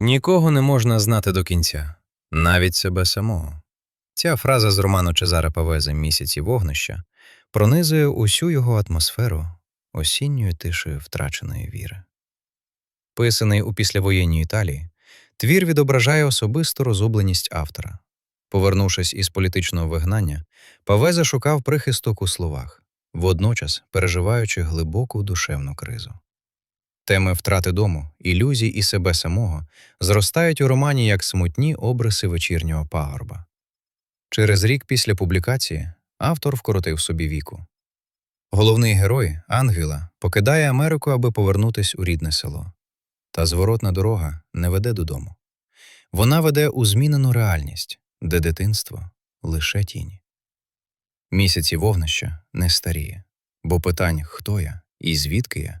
Нікого не можна знати до кінця, навіть себе самого. Ця фраза з роману Чезаре Павези Місяці вогнища пронизує усю його атмосферу осінньої тиші втраченої віри. Писаний у післявоєнній Італії, твір відображає особисту розубленість автора. Повернувшись із політичного вигнання, Павеза шукав прихисток у словах, водночас переживаючи глибоку душевну кризу. Теми втрати дому, ілюзій і себе самого зростають у романі як смутні обриси вечірнього пагорба. Через рік після публікації автор вкоротив собі віку. Головний герой Ангела покидає Америку, аби повернутись у рідне село. Та зворотна дорога не веде додому. Вона веде у змінену реальність, де дитинство лише тіні. Місяці вогнища не старіє, бо питань, хто я і звідки я,